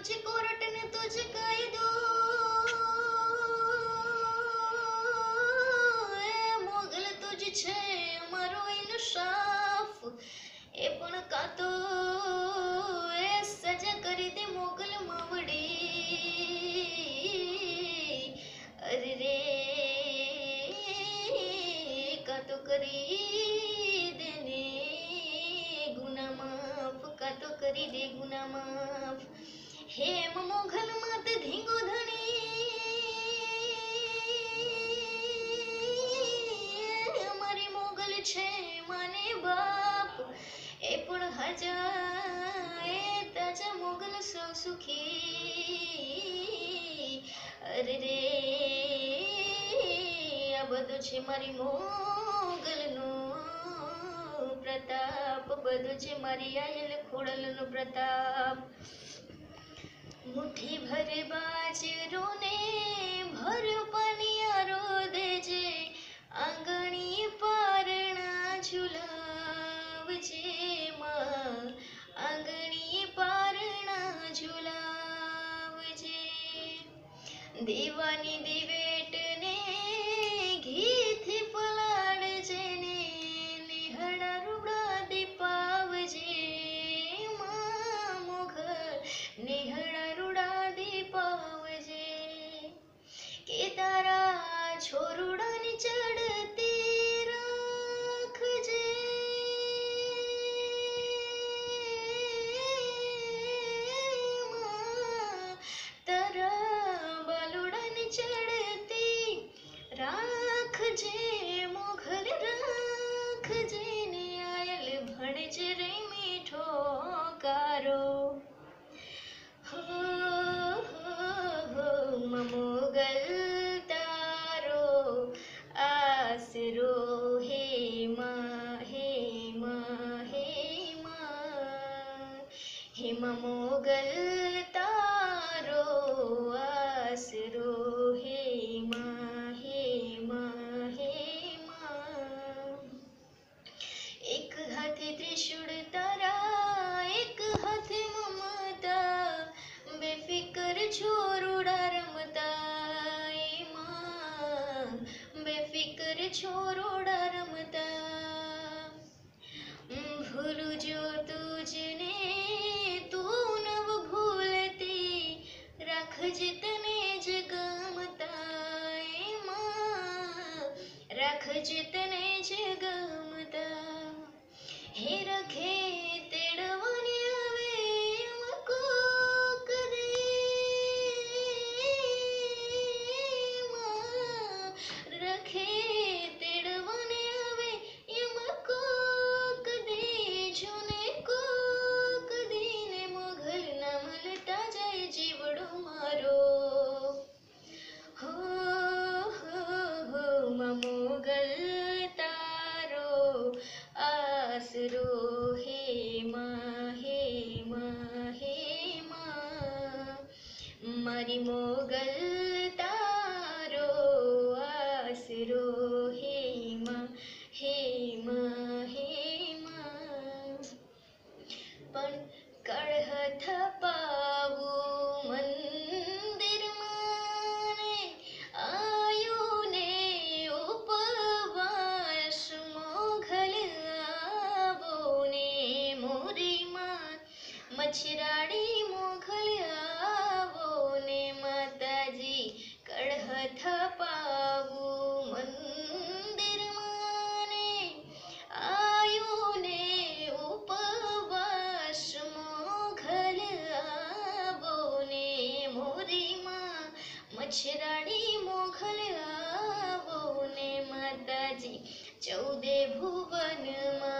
Court ને તુજ કાયદો એ મોગલ તુજ છે અમારો ઇન્સાફ એ પણ કાતો એ સજા કરી દે મોગલ માવડી અરે રે કાતો કરી દે ને ગુના માફ કાતો કરી દે ગુના માફ હેમ મોઘલ મત ધીંગો ધણી મારી મોગલ છે માને બાપ એ પણ હજા એ તાજા મોગલ સૌ સુખી અરે રે આ બધું છે મારી મોગલનો પ્રતાપ બધું છે મારી આયલ ખોડલનો પ્રતાપ મુઠ્ઠી ભર બાજરો ને ભર્યો પાનિયારો દેજે આંગણી પારણા ઝુલાવજે માં. આંગણી પારણા ઝુલાવજે. દેવાની દિવેટ కిషోరుడని చెడు उगलता रो आसरो, हे माँ हे माँ हे माँ। एक हाथ त्रिशूल तारा, एक हाथ ममता, बेफिकर छोरुड़ा रमता ए माँ। बेफिकर छोरुड़ा derecede પછરાડી મોઘલ આવો ને માતાજી કળહ થપાવું મંદિરમાં ને ને ઉપવાસ મોઘલ આવો ને મોરીમાં મછરાડી મોઘલ આવો ને માતાજી, ચૌદે ભુવનમાં